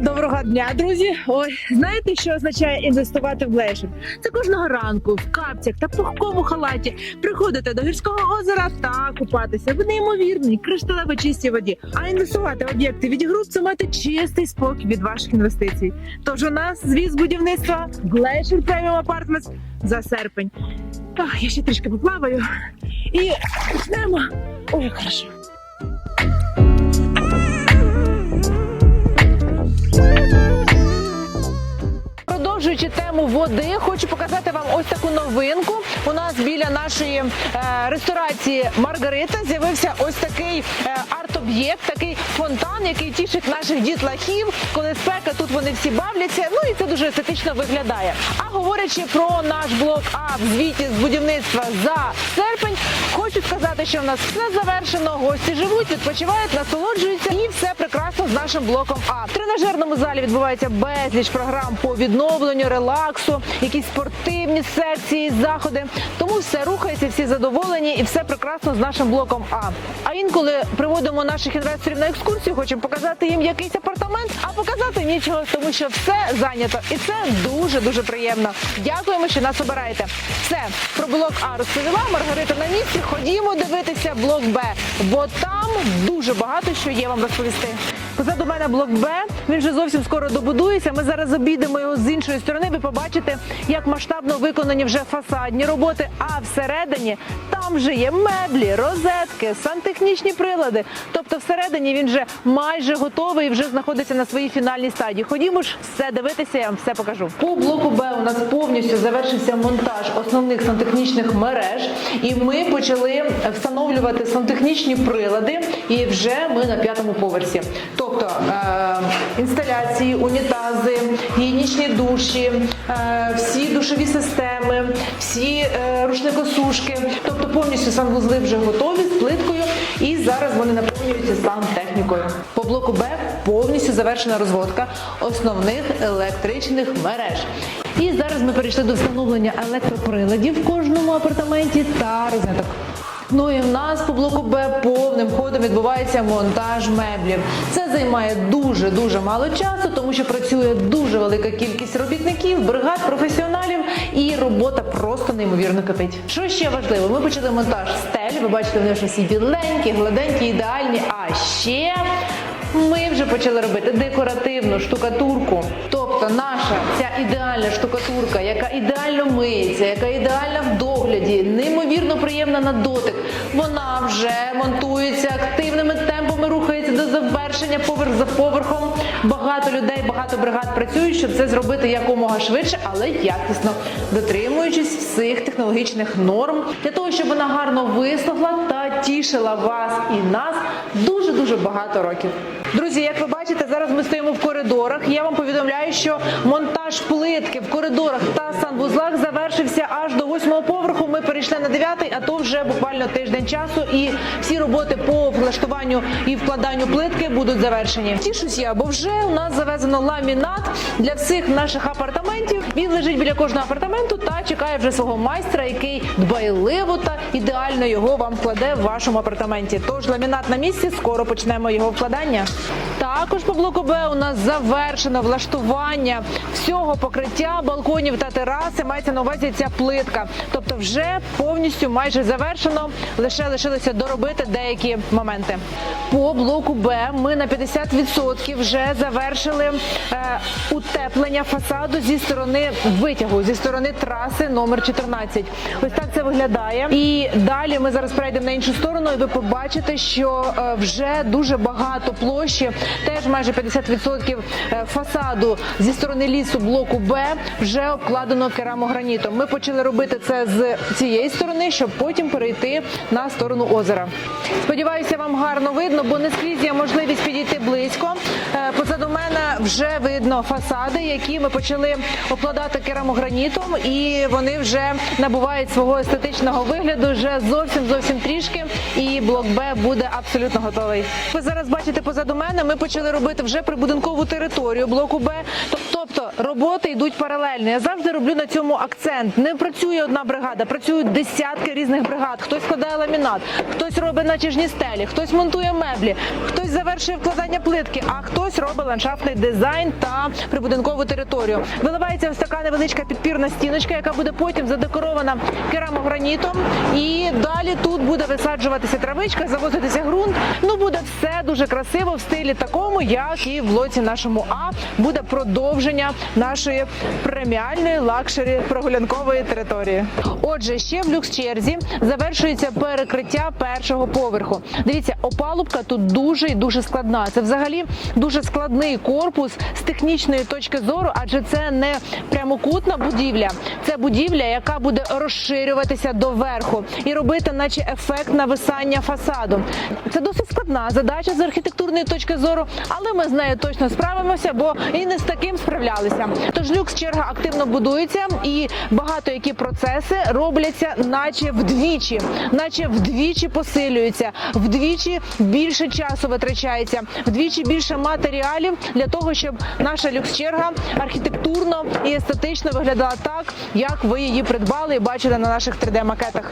Доброго дня, друзі. Ой, знаєте, що означає інвестувати в глешик? Це кожного ранку в капцях та пухкому халаті приходити до гірського озера та купатися в неймовірній кришталево чистій воді. А інвестувати в об'єкти від груп це мати чистий спокій від ваших інвестицій. Тож у нас звіз будівництва Glacier Premium Apartments за серпень. Ах, я ще трішки поплаваю і почнемо. Ой, хорошо. Води, хочу показати вам ось таку новинку. У нас біля нашої е, ресторації Маргарита з'явився ось такий е, арт-об'єкт, такий фонтан, який тішить наших дітлахів. Коли спека, тут вони всі бавляться. Ну і це дуже естетично виглядає. А говорячи про наш блок А в звіті з будівництва за серпень, хочу сказати, що в нас все завершено. Гості живуть, відпочивають, насолоджуються і все прекрасно з нашим блоком А. В тренажерному залі відбувається безліч програм по відновленню, релаксу, якісь спортивні секції, заходи. Тому все рухається, всі задоволені і все прекрасно з нашим блоком А. А інколи приводимо наших інвесторів на екскурсію, хочемо показати їм якийсь апартамент, а показати нічого, тому що все зайнято, і це дуже дуже приємно. Дякуємо, що нас обираєте. Все про блок А розповіла Маргарита на місці. Ходімо дивитися блок Б, бо там дуже багато що є вам розповісти. Позаду мене блок Б. Він вже зовсім скоро добудується. Ми зараз обійдемо його з іншої сторони. Ви побачите, як масштабно виконані вже фасадні роботи. А всередині там вже є меблі, розетки, сантехнічні прилади. Тобто, всередині він вже майже готовий і вже знаходиться на своїй фінальній стадії. Ходімо ж все дивитися, я вам все покажу. По блоку Б у нас повністю завершився монтаж основних сантехнічних мереж, і ми почали встановлювати сантехнічні прилади. І вже ми на п'ятому поверсі. Тобто інсталяції, унітази, гігієнічні душі, е, всі душові системи, всі е, рушникосушки. Тобто повністю санвузли вже готові з плиткою, і зараз вони наповнюються сантехнікою. По блоку Б повністю завершена розводка основних електричних мереж. І зараз ми перейшли до встановлення електроприладів в кожному апартаменті та розеток. Ну і в нас по блоку Б повним ходом відбувається монтаж меблів. Це займає дуже дуже мало часу, тому що працює дуже велика кількість робітників, бригад, професіоналів, і робота просто неймовірно кипить. Що ще важливо? Ми почали монтаж стель. Ви бачите, вони вже всі біленькі, гладенькі, ідеальні. А ще ми вже почали робити декоративну штукатурку. Тобто наша ця ідеальна штукатурка, яка ідеально миється, яка ідеальна в догляді, неймовірно приємна на дотик. Вона вже монтується активними темпами, рухається до завершення поверх за поверхом. Багато людей, багато бригад працюють, щоб це зробити якомога швидше, але якісно, дотримуючись всіх технологічних норм, для того, щоб вона гарно вислугла та тішила вас і нас дуже дуже багато років. Друзі, як ви бачите, зараз ми стоїмо в коридорах. Я вам повідомляю, що монтаж плитки в коридорах та санвузлах завершився аж до восьмого поверху. Ми перейшли на дев'ятий, а то вже буквально тиждень часу. І всі роботи по влаштуванню і вкладанню плитки будуть завершені. Тішусь я, бо вже у нас завезено ламінат для всіх наших апартаментів. Він лежить біля кожного апартаменту та чекає вже свого майстра, який дбайливо та ідеально його вам вкладе в вашому апартаменті. Тож ламінат на місці, скоро почнемо його вкладання. Podcast. Також по блоку Б у нас завершено влаштування всього покриття балконів та тераси. Мається на увазі ця плитка. Тобто, вже повністю майже завершено. Лише лишилося доробити деякі моменти. По блоку Б ми на 50% вже завершили е, утеплення фасаду зі сторони витягу, зі сторони траси номер 14. Ось так це виглядає. І далі ми зараз перейдемо на іншу сторону, і ви побачите, що е, вже дуже багато площі, теж майже 50% е, фасаду зі сторони лісу блоку Б вже обкладено керамогранітом. Ми почали робити це з цієї сторони, щоб потім перейти на сторону озера. Сподіваюся, вам гарно видно, бо не скрізь є можливість підійти близько. Вже видно фасади, які ми почали обкладати керамогранітом, і вони вже набувають свого естетичного вигляду. Вже зовсім зовсім трішки, і блок Б буде абсолютно готовий. Ви зараз бачите позаду мене. Ми почали робити вже прибудинкову територію блоку Б. Тобто роботи йдуть паралельно. Я завжди роблю на цьому акцент. Не працює одна бригада, працюють десятки різних бригад. Хтось складає ламінат, хтось робить натяжні стелі, хтось монтує меблі, хтось завершує вкладання плитки, а хтось робить ландшафтний дизайн та прибудинкову територію. Виливається ось така невеличка підпірна стіночка, яка буде потім задекорована керамогранітом. І далі тут буде висаджуватися травичка, завозитися ґрунт. Ну буде все дуже красиво в стилі такому, як і в блоці нашому А буде продовження нашої преміальної лакшері прогулянкової території. Отже, ще в люкс-черзі завершується перекриття першого поверху. Дивіться, опалубка тут дуже і дуже складна. Це взагалі дуже складний корпус з технічної точки зору, адже це не прямокутна будівля, це будівля, яка буде розширюватися доверху і робити, наче ефект нависання фасаду. Це досить складна задача з архітектурної точки зору, але ми з нею точно справимося, бо і не з таким справлялися. Тож люкс черга активно будується, і багато які процеси робляться, наче вдвічі, наче вдвічі посилюються, вдвічі більше часу витрачається, вдвічі більше матеріалів для того, щоб наша люкс черга архітектурно і естетично виглядала так, як ви її придбали і бачили на наших 3D-макетах.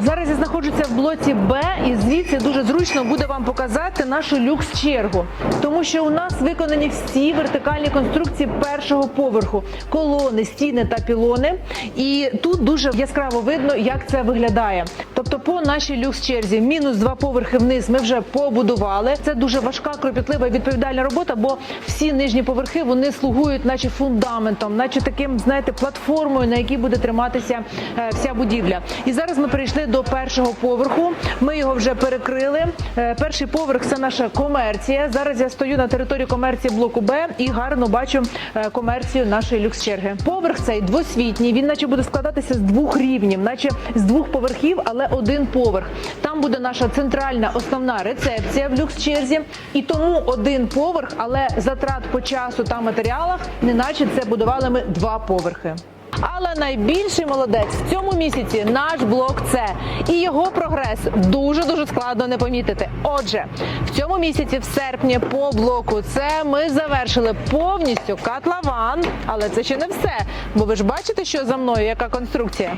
Зараз я знаходжуся в блоці Б, і звідси дуже зручно буде вам показати нашу люкс-чергу, тому що у нас виконані всі вертикальні конструкції першого поверху: колони, стіни та пілони. І тут дуже яскраво видно, як це виглядає. Тобто, по нашій люкс-черзі мінус два поверхи вниз ми вже побудували. Це дуже важка, кропітлива і відповідальна робота, бо всі нижні поверхи вони слугують, наче фундаментом, наче таким, знаєте, платформою, на якій буде триматися е, вся будівля. І зараз ми перейшли до першого поверху. Ми його вже перекрили. Е, Перший поверх це наша комерція. Зараз я стою на території комерції блоку Б і гарно бачу е, комерцію нашої люкс-черги. Поверх цей двосвітній. Він наче буде складатися з двох рівнів, наче з двох поверхів, але один поверх. Там буде наша центральна основна рецепція в люкс-черзі. І тому один поверх, але затрат по часу та матеріалах, неначе це будували ми два поверхи. Але найбільший молодець в цьому місяці наш блок С і його прогрес дуже дуже складно не помітити. Отже, в цьому місяці, в серпні, по блоку С ми завершили повністю котлован, але це ще не все. Бо ви ж бачите, що за мною яка конструкція.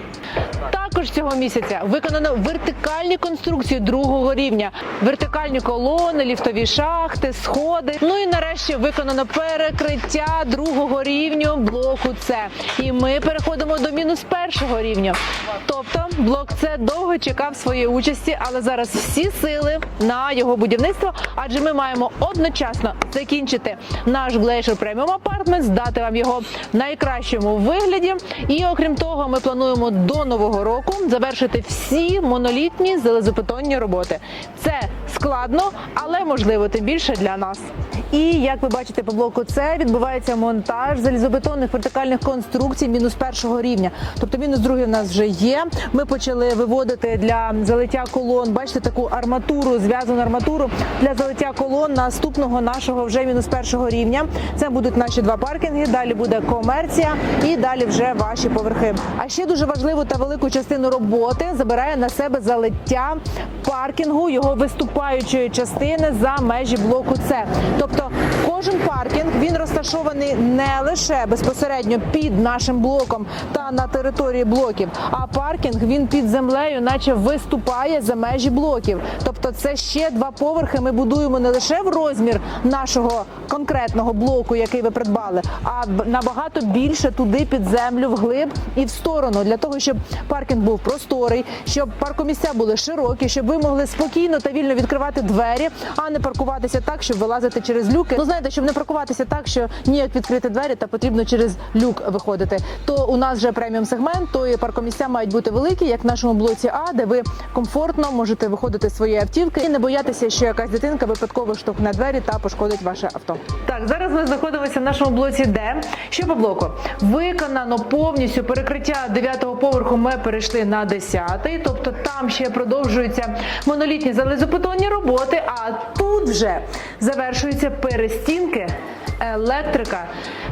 Також цього місяця виконано вертикальні конструкції другого рівня, вертикальні колони, ліфтові шахти, сходи. Ну і нарешті виконано перекриття другого рівню блоку С. І ми переходимо до мінус першого рівня. Тобто блок С довго чекав своєї участі, але зараз всі сили на його будівництво, адже ми маємо одночасно закінчити наш Glacier Premium Apartment, здати вам його в найкращому вигляді. І окрім того, ми плануємо до нового року завершити всі монолітні залезобетонні роботи. Це складно, але можливо тим більше для нас. І як ви бачите по блоку С відбувається монтаж залізобетонних вертикальних конструкцій мінус першого рівня. Тобто мінус другий в нас вже є. Ми почали виводити для залиття колон. Бачите таку арматуру, зв'язану арматуру для залиття колон наступного нашого вже мінус першого рівня. Це будуть наші два паркінги. Далі буде комерція і далі вже ваші поверхи. А ще дуже важливу та велику частину роботи забирає на себе залиття паркінгу його виступаючої частини за межі блоку С. Тобто кожен паркінг він розташований не лише безпосередньо під нашим блоком та на території блоків, а паркінг він під землею, наче виступає за межі блоків. Тобто, це ще два поверхи. Ми будуємо не лише в розмір нашого конкретного блоку, який ви придбали, а набагато більше туди під землю, вглиб і в сторону, для того, щоб паркінг був просторий, щоб паркомісця були широкі, щоб ви могли спокійно та вільно відкривати двері, а не паркуватися так, щоб вилазити через люки. Ну знаєте, щоб не паркуватися так, що ніяк відкрити двері, та потрібно через люк виходити. То у нас вже преміум сегмент, то і паркомісця мають бути великі, як в нашому блоці А, де ви комфортно можете виходити з своєї автівки і не боятися, що якась дитинка випадково штовхне двері та пошкодить ваше авто. Так, зараз ми знаходимося в нашому блоці Д. Що по блоку? Виконано повністю перекриття 9-го поверху. Ми перейшли на 10-й, тобто там ще продовжуються монолітні залезопотонні роботи. А тут вже завершуються перестінки. Електрика,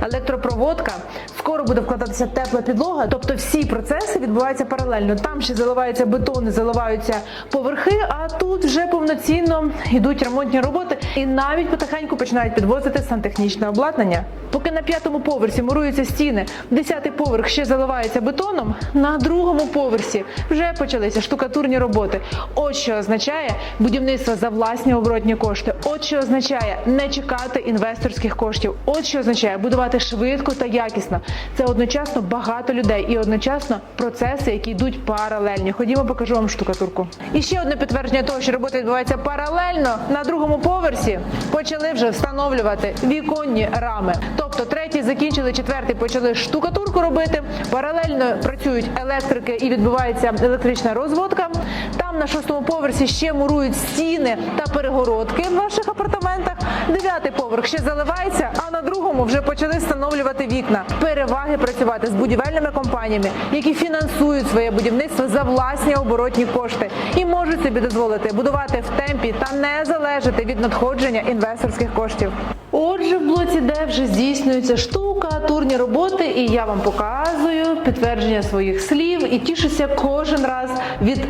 електропроводка, скоро буде вкладатися тепла підлога. Тобто всі процеси відбуваються паралельно. Там ще заливаються бетони, заливаються поверхи, а тут вже повноцінно йдуть ремонтні роботи і навіть потихеньку починають підвозити сантехнічне обладнання. Поки на п'ятому поверсі муруються стіни, десятий поверх ще заливається бетоном. На другому поверсі вже почалися штукатурні роботи. От що означає будівництво за власні оборотні кошти. От що означає не чекати інвесторських коштів. От що означає будувати швидко та якісно. Це одночасно багато людей і одночасно процеси, які йдуть паралельні. Ходімо, покажу вам штукатурку. І ще одне підтвердження того, що робота відбувається паралельно. На другому поверсі почали вже встановлювати віконні рами. Тобто третій закінчили, четвертий почали штукатурку робити. Паралельно працюють електрики і відбувається електрична розводка. Там на шостому поверсі ще мурують стіни та перегородки в ваших апартаментах. Дев'ятий поверх ще заливається, а на другому вже почали встановлювати вікна. Переваги працювати з будівельними компаніями, які фінансують своє будівництво за власні оборотні кошти і можуть собі дозволити будувати в темпі та не залежати від надходження інвесторських коштів. Отже, в блоці Д вже здійснюються штукатурні роботи, і я вам показую підтвердження своїх слів і тішуся кожен раз від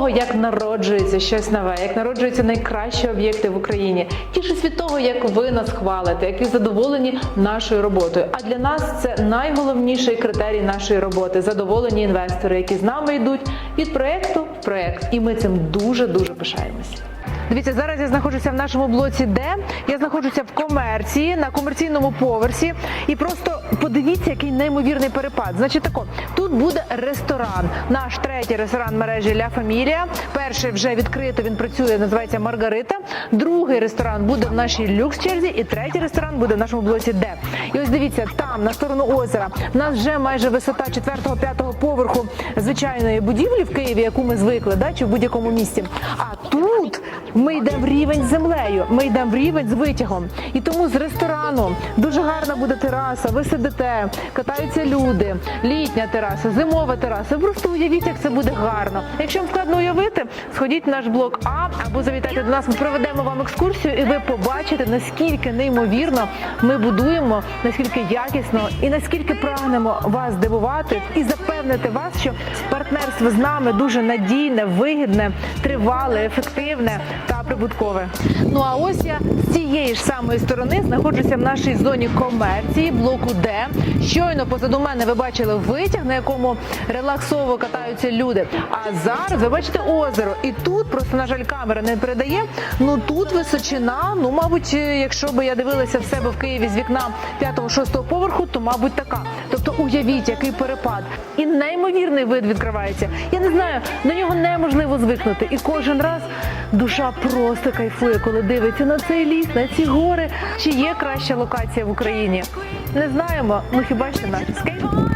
того, як народжується щось нове, як народжуються найкращі об'єкти в Україні. Тішусь від того, як ви нас хвалите, як ви задоволені нашою роботою. А для нас це найголовніший критерій нашої роботи задоволені інвестори, які з нами йдуть від проекту в проект. І ми цим дуже дуже пишаємося. Дивіться, зараз я знаходжуся в нашому блоці, Д. я знаходжуся в комерції на комерційному поверсі. І просто подивіться, який неймовірний перепад. Значить, тако тут буде ресторан. Наш третій ресторан мережі Ля Фамілія. Перший вже відкрито. Він працює, називається Маргарита. Другий ресторан буде в нашій люкс черзі, і третій ресторан буде в нашому блоці Д. І ось дивіться, там на сторону озера. в нас вже майже висота 4-5 поверху звичайної будівлі в Києві, яку ми звикли, да, чи в будь-якому місті. А тут ми йдемо в рівень з землею, ми йдемо в рівень з витягом. І тому з ресторану дуже гарна буде тераса. Ви сидите, катаються люди, літня тераса, зимова тераса. Просто уявіть, як це буде гарно. Якщо вам складно уявити, сходіть в наш блок А або завітайте до нас. Ми проведемо вам екскурсію, і ви побачите, наскільки неймовірно ми будуємо, наскільки якісно і наскільки прагнемо вас здивувати і запевнити вас, що партнерство з нами дуже надійне, вигідне, тривале, ефективне прибуткове. Ну а ось я з цієї ж самої сторони знаходжуся в нашій зоні комерції, блоку Д. Щойно позаду мене ви бачили витяг, на якому релаксово катаються люди. А зараз ви бачите озеро, і тут просто на жаль камера не передає. Ну тут височина. Ну мабуть, якщо би я дивилася в себе в Києві з вікна 5-6 поверху, то мабуть така. Тобто уявіть, який перепад. І неймовірний вид відкривається. Я не знаю, до нього неможливо звикнути. І кожен раз душа просто кайфує, коли дивиться на цей ліс, на ці гори. Чи є краща локація в Україні? Не знаємо. Ну хіба що на скейт?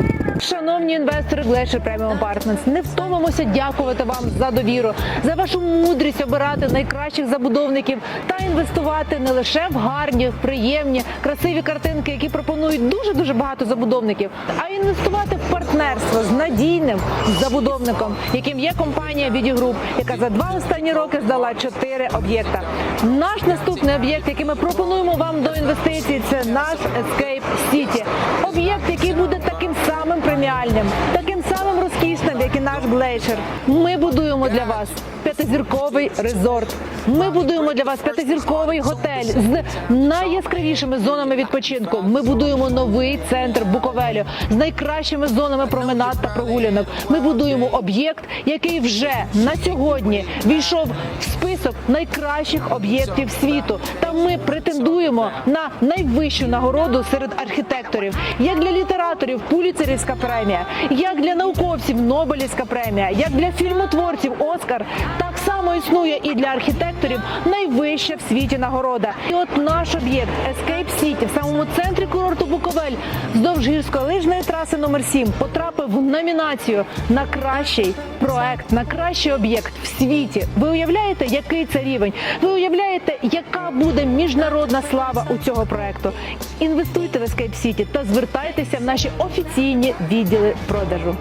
Шановні інвестори Glacier Premium Apartments, не втомимося дякувати вам за довіру, за вашу мудрість обирати найкращих забудовників та інвестувати не лише в гарні, приємні, красиві картинки, які пропонують дуже дуже багато забудовників, а інвестувати в партнерство з надійним забудовником, яким є компанія Відігруп, яка за два останні роки здала чотири об'єкта. Наш наступний об'єкт, який ми пропонуємо вам до інвестицій, це наш Escape City. Об'єкт, який буде таким самим преміальним, таким самим розкішним, як і наш Glacier. Ми будуємо для вас п'ятизірковий резорт. Ми будуємо для вас п'ятизірковий готель з найяскравішими зонами відпочинку. Ми будуємо новий центр Буковелю з найкращими зонами променад та прогулянок. Ми будуємо об'єкт, який вже на сьогодні війшов в список найкращих об'єктів світу. Та ми претендуємо на найвищу нагороду серед архітекторів, як для літераторів Пуліцерівська премія, як для науковців Нобелівська премія, як для фільмотворців Оскар. Так само існує і для архітекторів найвища в світі нагорода. І от наш об'єкт Escape City в самому центрі курорту Буковель вздовж гірськолижної траси номер 7 потрапив в номінацію на кращий проект, на кращий об'єкт в світі. Ви уявляєте, який це рівень? Ви уявляєте, яка буде міжнародна слава у цього проекту? Інвестуйте в Escape City та звертайтеся в наші офіційні відділи продажу.